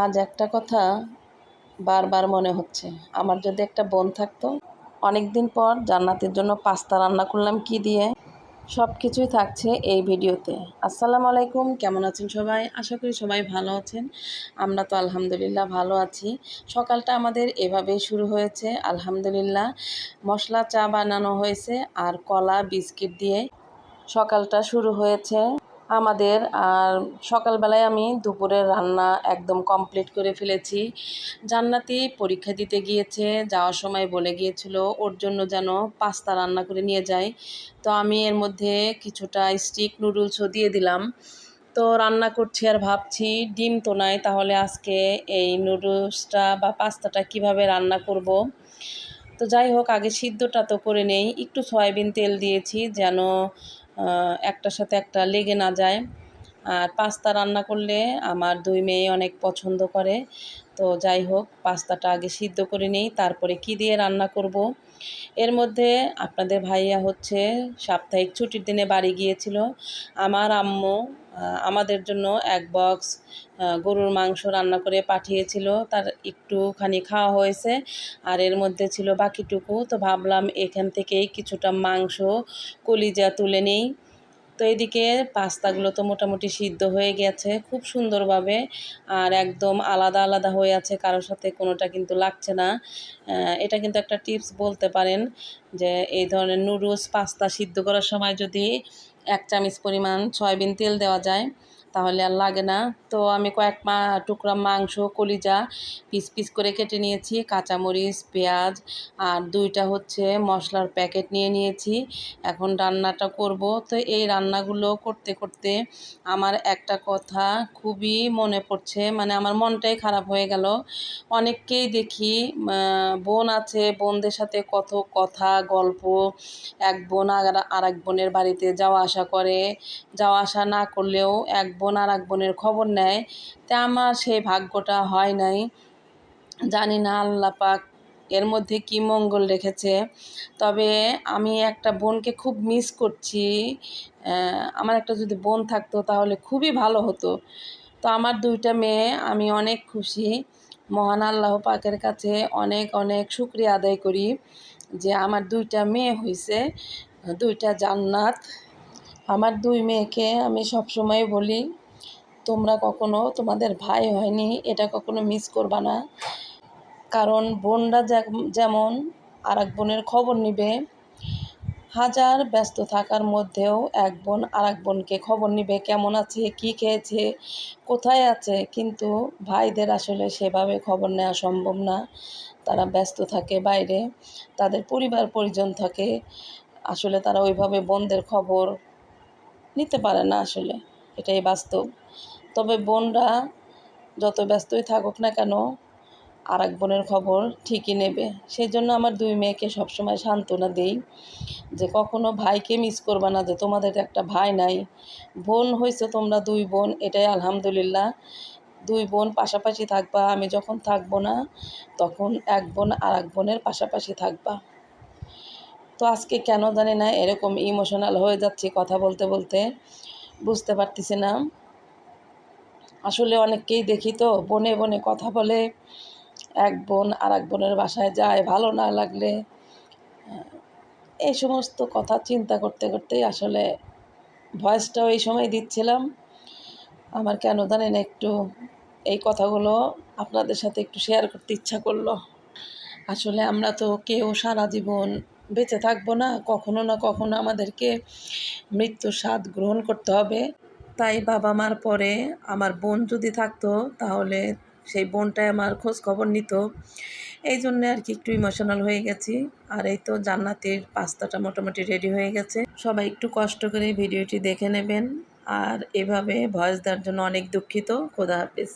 আজ একটা কথা বারবার মনে হচ্ছে। আমার যদি একটা বোন থাকতো অনেক দিন পর জান্নাতের জন্য পাস্তা রান্না করলাম কি দিয়ে? সব কিছুই থাকছে এই ভিডিওতে। আসসালামু আলাইকুম, কেমন আছেন সবাই? আশা করি সবাই ভালো আছেন। আমরা তো আলহামদুলিল্লাহ ভালো আছি। সকালটা আমাদের এভাবেই শুরু হয়েছে, আলহামদুলিল্লাহ। মশলা চা বানানো হয়েছে আর কলা, বিস্কিট দিয়ে সকালটা শুরু হয়েছে। আমাদের, আর সকালবেলায় আমি দুপুরের রান্না একদম কমপ্লিট করে ফেলেছি। জান্নাতি পরীক্ষা দিতে গিয়েছে, যাওয়ার সময় বলে গিয়েছিল, ওর জন্য যেন পাস্তা রান্না করে নিয়ে যাই। তো আমি এর মধ্যে কিছুটা স্টিক নুডলসও দিয়ে দিলাম। তো রান্না করছি আর ভাবছি, ডিম তো নাই, তাহলে আজকে এই নুডলসটা বা পাস্তাটা কীভাবে রান্না করব? তো যাই হোক, আগে সিদ্ধটা তো করে নেই, একটু সয়াবিন তেল দিয়েছি যেন একটার সাথে একটা লেগে না যায়। আর পাস্তা রান্না করলে আমার দুই মেয়ে অনেক পছন্দ করে। তো যাই হোক, পাস্তাটা আগে সিদ্ধ করে নিই, তারপরে কি দিয়ে রান্না করব। এর মধ্যে আপনাদের ভাইয়া হচ্ছে সাপ্তাহিক ছুটির দিনে বাড়ি গিয়েছিল। আমার আম্মু আমাদের জন্য এক বক্স গরুর মাংস রান্না করে পাঠিয়েছিল। তার একটুখানি খাওয়া হয়েছে আর এর মধ্যে ছিল বাকিটুকু। তো ভাবলাম এখান থেকেই কিছুটা মাংস, কলিজা তুলে নিই। তো এদিকে পাস্তাগুলো তো মোটামুটি সিদ্ধ হয়ে গেছে খুব সুন্দরভাবে আর একদম আলাদা আলাদা হয়ে আছে, কারোর সাথে কোনোটা কিন্তু লাগছে না। এটা কিন্তু একটা টিপস বলতে পারেন যে এই ধরনের নুডলস পাস্তা সিদ্ধ করার সময় যদি এক চামচ পরিমাণ সয়াবিন তেল দেওয়া যায় তাহলে আর লাগে না। তো আমি কয়েক মা, টুকরা মাংস, কলিজা পিস পিস করে কেটে নিয়েছি, কাঁচামরিচ, পেঁয়াজ, আর দুইটা হচ্ছে মশলার প্যাকেট নিয়ে নিয়েছি। এখন রান্নাটা করব। তো এই রান্নাগুলো করতে করতে আমার একটা কথা খুবই মনে পড়ছে। মানে আমার মনটাই খারাপ হয়ে গেল। অনেককেই দেখি বোন আছে, বোনদের সাথে কত কথা, গল্প। এক বোন আর এক বোনের বাড়িতে যাওয়া আসা করে। যাওয়া আসা না করলেও এক বোন আর এক বোনের খবর নেয়। তা আমার সেই ভাগ্যটা হয় নাই। জানি না আল্লাহ পাক এর মধ্যে কি মঙ্গল রেখেছে। তবে আমি একটা বোনকে খুব মিস করছি। আমার একটা যদি বোন থাকতো তাহলে খুবই ভালো হতো। তো আমার দুইটা মেয়ে, আমি অনেক খুশি। মহান আল্লাহ পাকের কাছে অনেক অনেক শুক্রিয়া আদায় করি যে আমার দুইটা মেয়ে হয়েছে দুইটা জান্নাত। আমার দুই মেয়েকে আমি সবসময় বলি, তোমরা কখনো তোমাদের ভাই হয়নি, এটা কখনো মিস করবা না। কারণ বোনরা যেমন আর এক বোনের খবর নিবে, হাজার ব্যস্ত থাকার মধ্যেও এক বোন আর এক বোনকে খবর নিবে, কেমন আছে, কি খেয়েছে, কোথায় আছে। কিন্তু ভাইদের আসলে সেভাবে খবর নেওয়া সম্ভব না। তারা ব্যস্ত থাকে বাইরে, তাদের পরিবার পরিজন থাকে, আসলে তারা ওইভাবে বোনদের খবর নিতে পারে না আসলে, এটাই বাস্তব। তবে বোনরা যত ব্যস্তই থাকুক না কেন আর এক বোনের খবর ঠিকই নেবে। সেই জন্য আমার দুই মেয়েকে সবসময় সান্ত্বনা দেই যে, কখনো ভাইকে মিস করবা না, যে তোমাদের একটা ভাই নাই। বোন হয়েছে তোমরা দুই বোন, এটাই আলহামদুলিল্লাহ। দুই বোন পাশাপাশি থাকবা, আমি যখন থাকব না, তখন এক বোন আর এক বোনের পাশাপাশি থাকবা। তো আজকে কেন জানি না এরকম ইমোশনাল হয়ে যাচ্ছি কথা বলতে বলতে। বুঝতে পারতেছি না। আসলে অনেককেই দেখি তো, বনে বনে কথা বলে। এক বোন আর এক বোনের বাসায় যায়, ভালো না লাগলে। এই সমস্ত কথা চিন্তা করতে করতেই আসলে ভয়েসটাও এই সময় দিচ্ছিলাম। আমার কেন জানেন একটু এই কথাগুলো আপনাদের সাথে একটু শেয়ার করতে ইচ্ছা করল। আসলে আমরা তো কেউ সারা জীবন বেঁচে থাকব না, কখনো না কখনো আমাদেরকে মৃত্যুর স্বাদ গ্রহণ করতে হবে। তাই বাবা মার পরে আমার বোন যদি থাকতো, তাহলে সেই বোনটাই আমার খোঁজ খবর নিত। এই জন্যে আর কি একটু ইমোশনাল হয়ে গেছি। আর এই তো জান্নাতের পাস্তাটা মোটামুটি রেডি হয়ে গেছে। সবাই একটু কষ্ট করে ভিডিওটি দেখে নেবেন। আর এভাবে ভয়েস দেওয়ার জন্য অনেক দুঃখিত। খোদা হাফিজ।